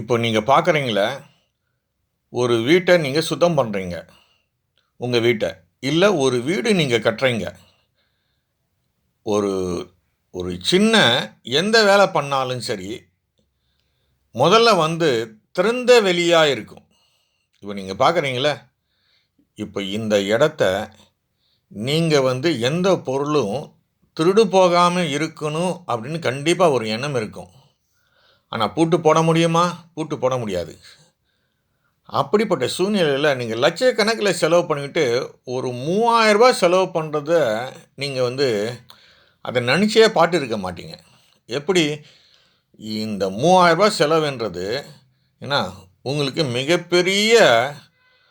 இப்போ நீங்கள் பார்க்குறீங்களே ஒரு வீட்டை நீங்கள் சுத்தம் பண்ணுறீங்க உங்கள் வீட்டை. இல்லை ஒரு வீடு நீங்கள் கட்டுறீங்க. ஒரு ஒரு சின்ன எந்த வேலை பண்ணாலும் சரி முதல்ல வந்து திறந்த வெளியாக இருக்கும். இப்போ நீங்கள் பார்க்குறீங்களே இப்போ இந்த இடத்த நீங்கள் வந்து எந்த பொருளும் திருடு போகாமல் இருக்கணும் அப்படின்னு கண்டிப்பாக ஒரு எண்ணம் இருக்கும். ஆனால் பூட்டு போட முடியுமா? பூட்டு போட முடியாது. அப்படிப்பட்ட சூழ்நிலையில் நீங்கள் லட்சக்கணக்கில் செலவு பண்ணிக்கிட்டு ஒரு மூவாயிரரூபா செலவு பண்ணுறத நீங்கள் வந்து அதை நினச்சே பாட்டு இருக்க மாட்டீங்க. எப்படி? இந்த மூவாயிரரூபா செலவுன்றது ஏன்னா உங்களுக்கு மிகப்பெரிய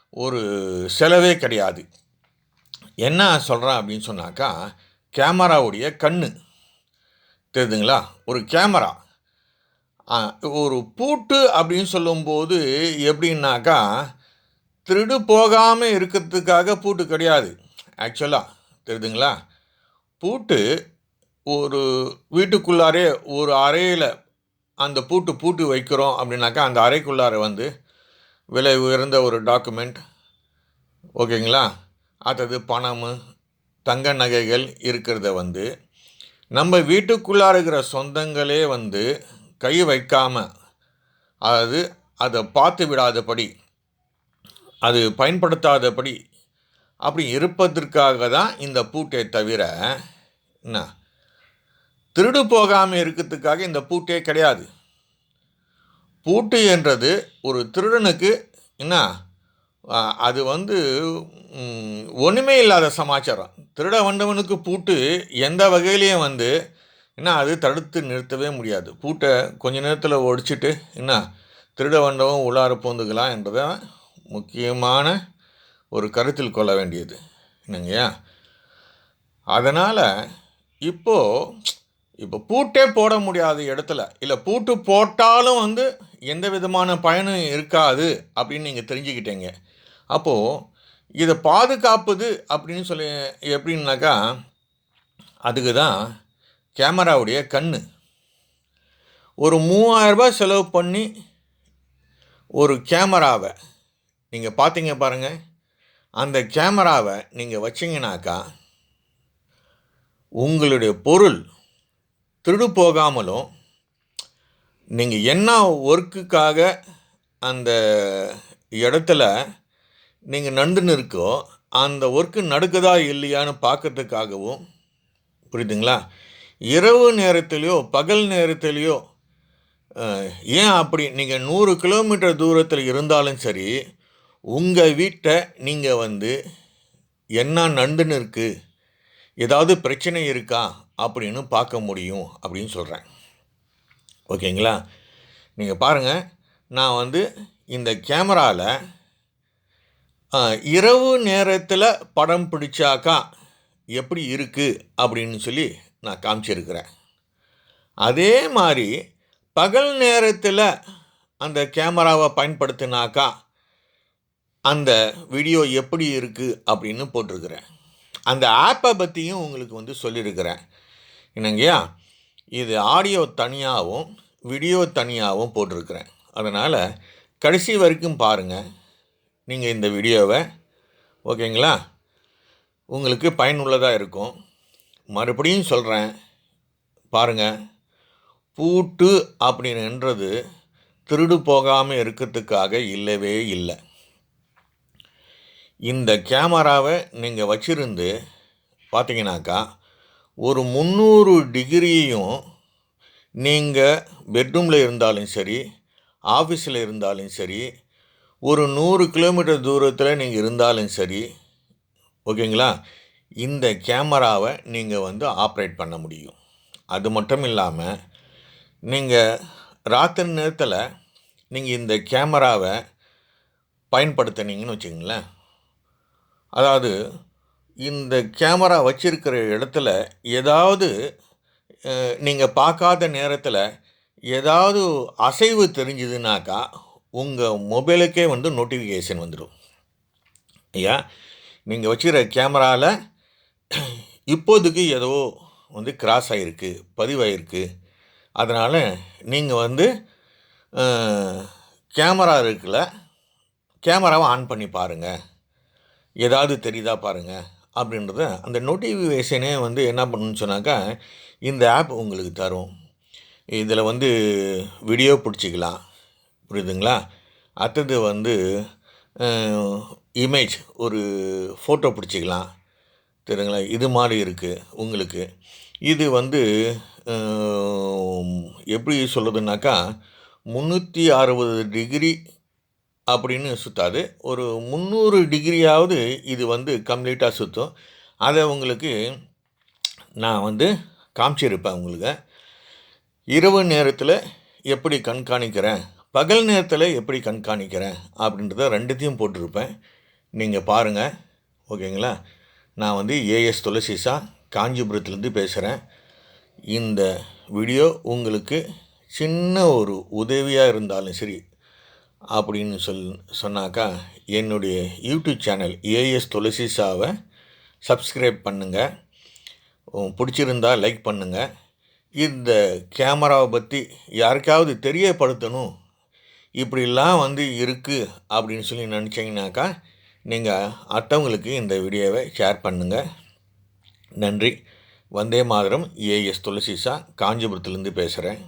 ஒரு செலவே கிடையாது. என்ன சொல்கிறேன் அப்படின்னு சொன்னாக்கா கேமராவுடைய கண் தெரியுதுங்களா? ஒரு கேமரா. ஒரு பூட்டு அப்படின்னு சொல்லும்போது எப்படின்னாக்கா திருடு போகாமல் இருக்கிறதுக்காக பூட்டு கிடையாது. ஆக்சுவலாக தெரியுதுங்களா? பூட்டு ஒரு வீட்டுக்குள்ளாரே ஒரு அறையில் அந்த பூட்டு பூட்டு வைக்கிறோம் அப்படின்னாக்கா அந்த அறைக்குள்ளார வந்து விலை உயர்ந்த ஒரு டாக்குமெண்ட் ஓகேங்களா? அடுத்தது பணம் தங்க நகைகள் இருக்கிறத வந்து நம்ம வீட்டுக்குள்ளார இருக்கிற சொந்தங்களே வந்து கை வைக்காமல் அதாவது அதை பார்த்து விடாதபடி அது பயன்படுத்தாதபடி அப்படி இருப்பதற்காக தான் இந்த பூட்டை தவிர என்ன? திருடு போகாமல் இருக்கிறதுக்காக இந்த பூட்டே கிடையாது. பூட்டு என்றது ஒரு திருடனுக்கு என்ன? அது வந்து ஒன்றுமே இல்லாத சமாச்சாரம். திருட வந்தவனுக்கு பூட்டு எந்த வகையிலையும் வந்து என்ன அது தடுத்து நிறுத்தவே முடியாது. பூட்டை கொஞ்ச நேரத்தில் ஒடிச்சிட்டு என்ன திருட வண்டவும் உள்ளார பூந்துக்கலாம் என்பதை முக்கியமான ஒரு கருத்தில் கொள்ள வேண்டியது. என்னங்கய்யா? அதனால் இப்போது இப்போ பூட்டே போட முடியாத இடத்துல இல்லை பூட்டு போட்டாலும் வந்து எந்த விதமான பயனும் இருக்காது அப்படின்னு நீங்கள் தெரிஞ்சுக்கிட்டீங்க. அப்போது இதை பாதுகாப்பது அப்படின்னு சொல்லி எப்படின்னாக்கா அதுக்கு தான் கேமராவுடைய கண் ஒரு மூவாயிரரூபா செலவு பண்ணி ஒரு கேமராவை நீங்கள் பார்த்தீங்க பாருங்கள் அந்த கேமராவை நீங்கள் வச்சிங்கனாக்கா உங்களுடைய பொருள் திருடு போகாமலும் நீங்கள் என்ன ஒர்க்குக்காக அந்த இடத்துல நீங்கள் நடந்துன்னு இருக்கோ அந்த ஒர்க்கு நடக்குதா இல்லையான்னு பார்க்கறதுக்காகவும் புரியுதுங்களா? இரவு நேரத்திலையோ பகல் நேரத்திலையோ ஏன் அப்படி நீங்கள் நூறு கிலோமீட்டர் தூரத்தில் இருந்தாலும் சரி உங்கள் வீட்டை நீங்கள் வந்து என்ன நடந்துன்னு இருக்குது ஏதாவது பிரச்சனை இருக்கா அப்படின்னு பார்க்க முடியும் அப்படின்னு சொல்கிறேன் ஓகேங்களா? நீங்கள் பாருங்கள் நான் வந்து இந்த கேமராவில் இரவு நேரத்தில் படம் பிடிச்சாக்கா எப்படி இருக்குது அப்படின்னு சொல்லி நான் காமிச்சிருக்கிறேன். அதே மாதிரி பகல் நேரத்தில் அந்த கேமராவை பயன்படுத்தினாக்கா அந்த வீடியோ எப்படி இருக்குது அப்படின்னு போட்டிருக்கிறேன். அந்த ஆப்பை பற்றியும் உங்களுக்கு வந்து சொல்லியிருக்கிறேன் என்னங்கய்யா? இது ஆடியோ தனியாகவும் வீடியோ தனியாகவும் போட்டிருக்கிறேன். அதனால் கடைசி வரைக்கும் பாருங்கள் நீங்கள் இந்த வீடியோவை ஓகேங்களா? உங்களுக்கு பயனுள்ளதாக இருக்கும். மறுபடியும் சொல்கிறேன் பாருங்கள் பூட்டு அப்படின்றது திருடு போகாமல் இருக்கிறதுக்காக இல்லவே இல்லை. இந்த கேமராவை நீங்கள் வச்சிருந்து பார்த்தீங்கன்னாக்கா ஒரு முந்நூறு டிகிரியும் நீங்கள் பெட்ரூமில் இருந்தாலும் சரி ஆஃபீஸில் இருந்தாலும் சரி ஒரு நூறு கிலோமீட்டர் தூரத்தில் நீங்கள் இருந்தாலும் சரி ஓகேங்களா? இந்த கேமராவை நீங்கள் வந்து ஆப்ரேட் பண்ண முடியும். அது மட்டும் இல்லாமல் நீங்கள் ராத்திரி நேரத்தில் நீங்கள் இந்த கேமராவை பயன்படுத்தினீங்கன்னு வச்சுங்களேன் அதாவது இந்த கேமரா வச்சிருக்கிற இடத்துல ஏதாவது நீங்கள் பார்க்காத நேரத்தில் ஏதாவது அசைவு தெரிஞ்சுதுனாக்கா உங்கள் மொபைலுக்கே வந்து நோட்டிஃபிகேஷன் வந்துடும் ஐயா நீங்கள் வச்சுக்கிற கேமராவில் இப்போதைக்கு ஏதோ வந்து கிராஸ் ஆகிருக்கு பதிவாயிருக்கு. அதனால் நீங்கள் வந்து கேமரா இருக்குல்ல கேமராவை ஆன் பண்ணி பாருங்கள் ஏதாவது தெரியுதா பாருங்கள் அப்படின்றத அந்த நோட்டிஃபிகேஷனே வந்து என்ன பண்ணணும்னு சொன்னாக்கா இந்த ஆப் உங்களுக்கு தரும். இதில் வந்து வீடியோ பிடிச்சிக்கலாம். புரியுதுங்களா? அடுத்தது வந்து இமேஜ் ஒரு ஃபோட்டோ பிடிச்சிக்கலாம். தெரியுங்களா? இது மாதிரி இருக்குது உங்களுக்கு. இது வந்து எப்படி சொல்லுதுன்னாக்கா முந்நூற்றி அறுபது டிகிரி அப்படின்னு சுற்றாது ஒரு முந்நூறு டிகிரியாவது இது வந்து கம்ப்ளீட்டாக சுற்றும் அதை உங்களுக்கு நான் வந்து காமிச்சிருப்பேன் உங்களுக்கு. இரவு நேரத்தில் எப்படி கண்காணிக்கிறேன்? பகல் நேரத்தில் எப்படி கண்காணிக்கிறேன்? அப்படின்றத ரெண்டுத்தையும் போட்டிருப்பேன். நீங்கள் பாருங்கள் ஓகேங்களா? நான் வந்து ஏஎஸ் துளசிசா காஞ்சிபுரத்துலேருந்து பேசுகிறேன் இந்த வீடியோ உங்களுக்கு சின்ன ஒரு உதவியாக இருந்தாலும் சரி அப்படின்னு சொல் சொன்னாக்கா என்னுடைய யூடியூப் சேனல் ஏஎஸ் துளசிசாவை சப்ஸ்கிரைப் பண்ணுங்கள் பிடிச்சிருந்தா லைக் பண்ணுங்கள் இந்த கேமராவை பற்றி யாருக்காவது தெரியப்படுத்தணும். இப்படிலாம் வந்து இருக்குது அப்படின்னு சொல்லி நினச்சிங்கனாக்கா நீங்கள் அடுத்தவங்களுக்கு இந்த வீடியோவை ஷேர் பண்ணுங்கள் நன்றி. வந்தே மாதரம் ஏஎஸ் துளசிசா காஞ்சிபுரத்துலேருந்து பேசுகிறேன்